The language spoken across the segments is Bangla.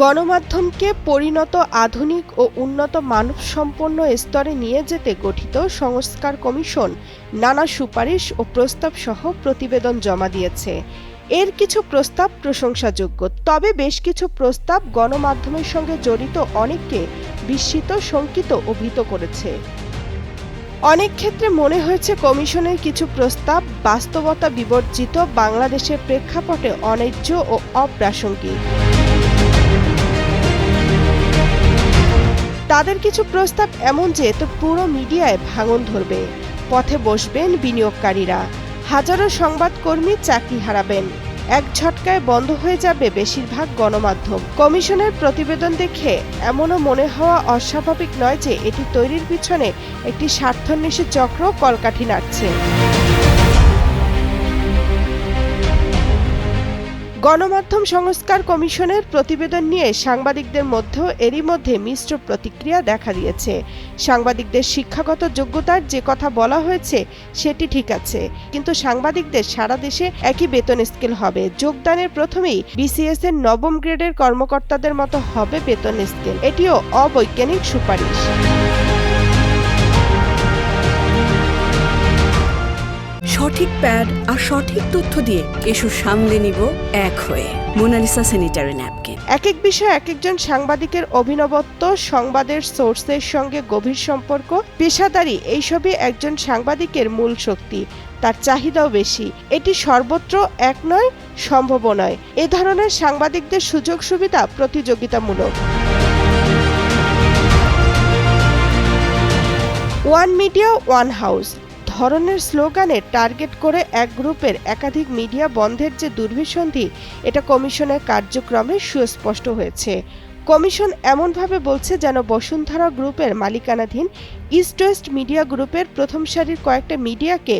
গণমাধ্যমকে পরিণত আধুনিক ও উন্নত মানবসম্পন্ন স্তরে নিয়ে যেতে গঠিত সংস্কার কমিশন নানা সুপারিশ ও প্রস্তাব সহ প্রতিবেদন জমা দিয়েছে। এর কিছু প্রস্তাব প্রশংসাযোগ্য, তবে বেশ কিছু প্রস্তাব গণমাধ্যমের সঙ্গে জড়িত অনেককে বিস্মিত, শঙ্কিত ও ভীত করেছে। অনেক ক্ষেত্রে মনে হয়েছে কমিশনের কিছু প্রস্তাব বাস্তবতা বিবর্জিত বাংলাদেশের প্রেক্ষাপটে অন্যায্য ও অপ্রাসঙ্গিক। তাদের কিছু প্রস্তাব এমন যে তো পুরো মিডিয়ায় ভাঙন ধরবে। পথে বসবেন বিনিয়োগকারীরা। হাজারো সংবাদকর্মী চাকরি হারাবেন। এক ঝটকায় বন্ধ হয়ে যাবে বেশিরভাগ গণমাধ্যম। কমিশনের প্রতিবেদন দেখে এমনও মনে হওয়া অস্বাভাবিক নয় যে এটি তৈরির পিছনে একটি স্বার্থন্বেষী চক্র কলকাঠি নাড়ছে। গণমাধ্যম সংস্কার কমিশনের প্রতিবেদন নিয়ে সাংবাদিকদের মধ্যেও এরই মধ্যে মিশ্র প্রতিক্রিয়া দেখা দিয়েছে। সাংবাদিকদের শিক্ষাগত যোগ্যতার যে কথা বলা হয়েছে, সেটি ঠিক আছে। কিন্তু সাংবাদিকদের সারা দেশে একই বেতন স্কেল হবে। যোগদানের প্রথমেই বিসিএস এর নবম গ্রেডের কর্মকর্তাদের মতো হবে বেতন স্কেল। এটিও অবৈজ্ঞানিক সুপারিশ। সঠিক প্যাড আর সঠিক তথ্য দিয়ে এসব সামলে নিব এক হয়ে। Monalisa sanitary napkin. এক এক বিষয়ে এক একজন সাংবাদিকের অভিনবত্ব, সংবাদের সোর্সের সঙ্গে গভীর সম্পর্ক, পেশাদারি, এইসবই একজন সাংবাদিকের মূল শক্তি। তার চাহিদাও বেশি। এটি সর্বত্র এক নয়, সম্ভব নয়। এ ধরনের সাংবাদিকদের সুযোগ সুবিধা প্রতিযোগিতামূলক। One media, one house. ধরনের স্লোগানে টার্গেট করে এক গ্রুপের একাধিক মিডিয়া বন্ধের যে দুর্বিসন্ধি, এটা কমিশনের কার্যক্রমে সুস্পষ্ট হয়েছে। কমিশন এমনভাবে বলছে যেন বসুন্ধরা গ্রুপের মালিকানাধীন ইস্ট ওয়েস্ট মিডিয়া গ্রুপের প্রথম সারির কয়েকটা মিডিয়াকে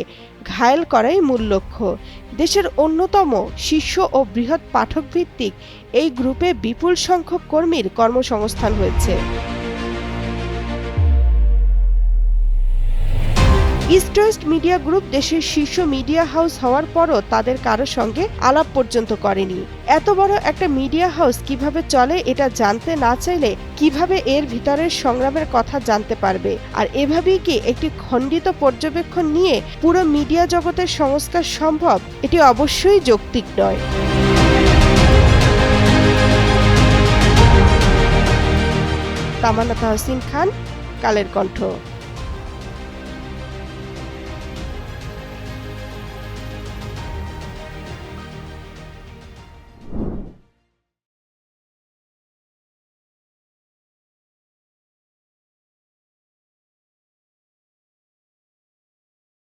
ঘায়েল করাই মূল লক্ষ্য। দেশের অন্যতম শীর্ষ ও বৃহৎ পাঠক ভিত্তিক এই গ্রুপে বিপুল সংখ্যক কর্মীর কর্মসংস্থান হয়েছে। ইস্ট ওয়েস্ট মিডিয়া গ্রুপ দেশের শীর্ষ মিডিয়া হাউস হওয়ার পরও তাদের কারও সঙ্গে আলাপ পর্যন্ত করেনি। এত বড় একটা মিডিয়া হাউস কীভাবে চলে এটা জানতে না চাইলে কীভাবে এর ভিতরের সংগ্রামের কথা জানতে পারবে? আর এভাবেই কি একটি খণ্ডিত পর্যবেক্ষণ নিয়ে পুরো মিডিয়া জগতের সংস্কার সম্ভব? এটি অবশ্যই যৌক্তিক নয়। তামান্না তাহসিন খান, কালের কণ্ঠ।